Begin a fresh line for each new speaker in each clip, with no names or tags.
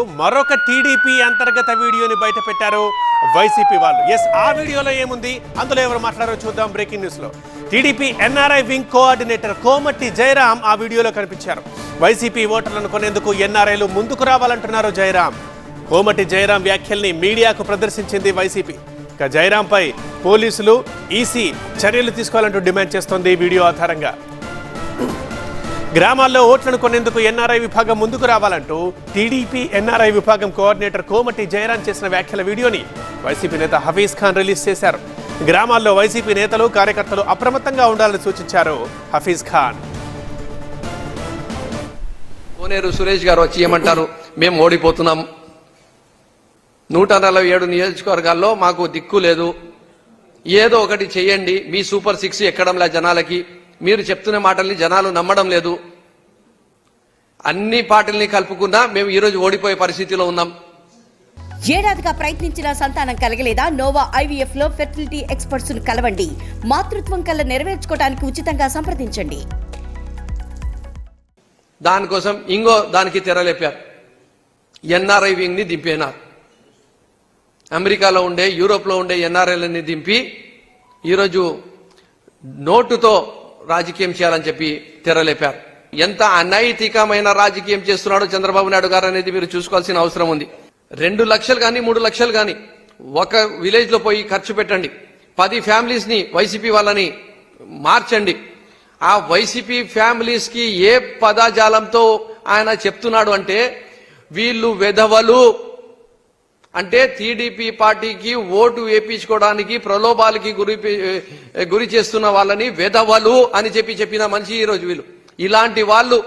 మరొక టీడీపీ అంతర్గత వీడియోని బయట పెట్టారు వైసీపీ వాళ్ళు. ఎస్ ఆ వీడియోలో ఏముంది? అందులో ఎవరు మాట్లాడారో చూద్దాం బ్రేకింగ్ న్యూస్లో. TDP NRI wing coordinator Komatti Jayaram ఆ వీడియోలో కనిపించారు. వైసీపీ ఓటర్లను కొనేందుకు ఎన్ఆర్ఐలు ముందుకు రావాలంటున్నారు జయరాం కోమటి జయరాం వ్యాఖ్యల్ని మీడియాకు ప్రదర్శించింది వైసీపీ. ఇక జయరాంపై పోలీసులు ఈసీ చర్యలు తీసుకోవాలంటూ డిమాండ్ చేస్తోంది ఈ వీడియో ఆధారంగా. గ్రామాల్లో ఓట్లను కొనేందుకు ఎన్ఆర్ఐ విభాగం ముందుకు రావాలంటూ టీడీపీ ఎన్ఆర్ఐ విభాగం కోఆర్డినేటర్ కోమటి జయరాం చేసిన వ్యాఖ్యల వీడియోని వైసీపీ నేత హఫీజ్ ఖాన్ రిలీజ్ చేశారు. గ్రామాల్లో వైసీపీ నేతలు కార్యకర్తలు అప్రమత్తంగా ఉండాలని సూచించారు హఫీజ్ ఖాన్.
కోనేరు సురేష్ గారు వచ్చి ఏమంటారు? మేము ఓడిపోతున్నాం. నూట నలభై ఏడు నియోజకవర్గాల్లో మాకు దిక్కు లేదు. ఏదో ఒకటి చేయండి. మీ సూపర్ సిక్స్ ఎక్కడంలా జనాలకి? మీరు చెప్తున్న మాటల్ని జనాలు నమ్మడం లేదు. అన్ని పార్టీల్ని కలుపుకున్నా మేము ఈరోజు ఓడిపోయే పరిస్థితిలో ఉన్నాం.
ఏడాదిగా ప్రయత్నించిన సంతానం కలగలేదా? నోవా ఐవీఎఫ్లో ఫెర్టిలిటీ ఎక్స్పర్ట్స్ను కలవండి. మాతృత్వం కల్లా నెరవేర్చుకోవడానికి ఉచితంగా సంప్రదించండి.
దానికోసం ఇంకో దానికి తెరలేపారు. ఎన్ఆర్ఐ వింగ్ని దింపేనారు. అమెరికాలో ఉండే యూరోప్లో ఉండే ఎన్ఆర్ఐలని దింపి ఈరోజు నోటుతో రాజకీయం చేయాలని చెప్పి తెరలేపారు. ఎంత అనైతికమైన రాజకీయం చేస్తున్నాడో చంద్రబాబు నాయుడు గారు అనేది మీరు చూసుకోవాల్సిన అవసరం ఉంది. రెండు లక్షలు కానీ మూడు లక్షలు కానీ ఒక విలేజ్లో పోయి ఖర్చు పెట్టండి. పది ఫ్యామిలీస్ని వైసీపీ వాళ్ళని మార్చండి. ఆ వైసీపీ ఫ్యామిలీస్కి ఏ పదజాలంతో ఆయన చెప్తున్నాడు అంటే వీళ్ళు వెధవలు అంటే టీడీపీ పార్టీకి ఓటు వేపించుకోవడానికి ప్రలోభాలకి గురి గురి చేస్తున్న వాళ్ళని వెధవలు అని చెప్పి చెప్పిన మనిషి ఈరోజు వీళ్ళు. ఇలాంటి వాళ్ళు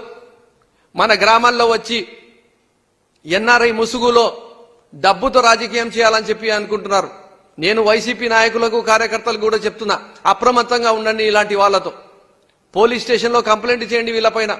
మన గ్రామాల్లో వచ్చి ఎన్ఆర్ఐ ముసుగులో డబ్బుతో రాజకీయం చేయాలని చెప్పి అనుకుంటున్నారు. నేను వైసీపీ నాయకులకు కార్యకర్తలకు కూడా చెప్తున్నా అప్రమత్తంగా ఉండండి ఇలాంటి వాళ్ళతో. పోలీస్ స్టేషన్లో కంప్లైంట్ చేయండి వీళ్ళపైన